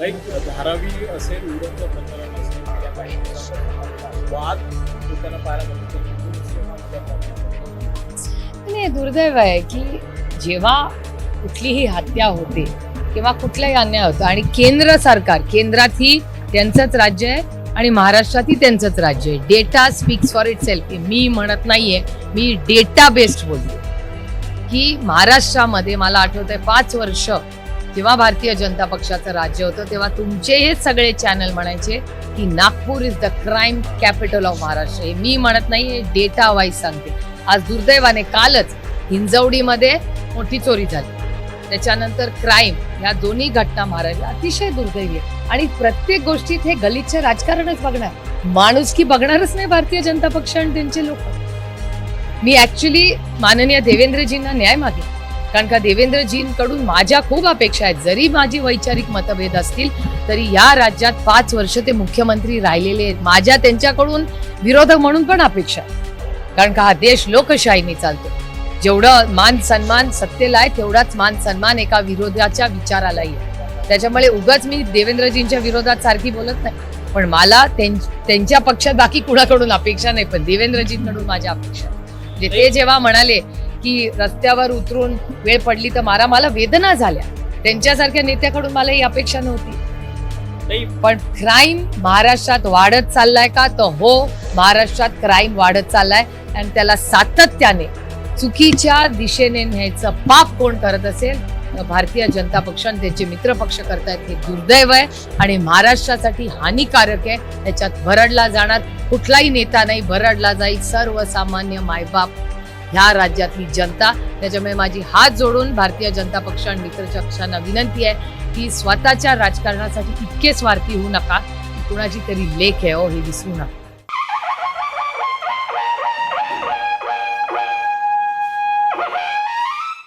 काही धारावी असेल उडवचं प्रकरण असेल या वाद होताना पाहायला मिळतो. नाही दुर्दैव आहे की जेव्हा कुठलीही हत्या होते किंवा कुठलाही अन्याय होतो आणि केंद्र सरकार केंद्रातही त्यांचंच राज्य आहे आणि महाराष्ट्रातही त्यांचंच राज्य आहे. Data speaks for itself मी म्हणत नाहीये मी डेटा बेस्ड बोलते. की महाराष्ट्रामध्ये मला आठवत आहे पाच वर्ष जेव्हा भारतीय जनता पक्षाचं राज्य होतं तेव्हा तुमचे हे सगळे चॅनल म्हणायचे की Nagpur is the crime capital of Maharashtra हे मी म्हणत नाही हे डेटा वाईज सांगते. आज दुर्दैवाने कालच हिंजवडीमध्ये मोठी चोरी झाली. त्याच्यानंतर क्राईम या दोन्ही घटना महाराष्ट्र अतिशय दुर्दैवी आहे. आणि प्रत्येक गोष्टीत हे गलिच्छ राजकारणच बघणार. माणूस की बघणारच नाही भारतीय जनता पक्ष आणि त्यांचे लोक. मी ऍक्च्युली माननीय देवेंद्रजींना न्याय मागे कारण का देवेंद्रजींकडून माझ्या खूप अपेक्षा आहेत. जरी माझी वैचारिक मतभेद असतील तरी या राज्यात पाच वर्ष ते मुख्यमंत्री राहिलेले आहेत. माझ्या त्यांच्याकडून विरोधक म्हणून पण अपेक्षा आहे कारण का हा देश लोकशाहीने चालतो. जेवढं मान सन्मान सत्तेला आहे तेवढाच मान सन्मान एका विरोधाच्या विचारालाही आहे. त्याच्यामुळे उगाच मी देवेंद्रजींच्या विरोधात सारखी बोलत नाही. पण मला त्यां- त्यांच्या पक्षात बाकी कुणाकडून अपेक्षा नाही पण देवेंद्रजींकडून माझ्या अपेक्षा. म्हणजे ते जेव्हा म्हणाले की रस्त्यावर उतरून वेळ पडली तर मारा मला वेदना झाल्या. त्यांच्यासारख्या नेत्याकडून मला ही अपेक्षा नव्हती. पण क्राईम महाराष्ट्रात वाढत चाललाय का? तर हो महाराष्ट्रात क्राईम वाढत चाललाय. आणि त्याला सातत्याने चुकीच्या दिशेने न्यायचं पाप कोण करत असेल? तर भारतीय जनता पक्ष आणि त्यांचे मित्र पक्ष करतायत हे दुर्दैव आहे. आणि महाराष्ट्रासाठी हानिकारक आहे. त्याच्यात भरडला जाणार कुठलाही नेता नाही. भरडला जाईल सर्वसामान्य मायबाप ह्या राज्यातली जनता. त्याच्यामुळे माझी हात जोडून भारतीय जनता पक्ष आणि मित्र पक्षांना विनंती आहे की स्वतःच्या राजकारणासाठी इतके स्वार्थी होऊ नका. कुणाची तरी लेख आहे हो हे विसरू नका.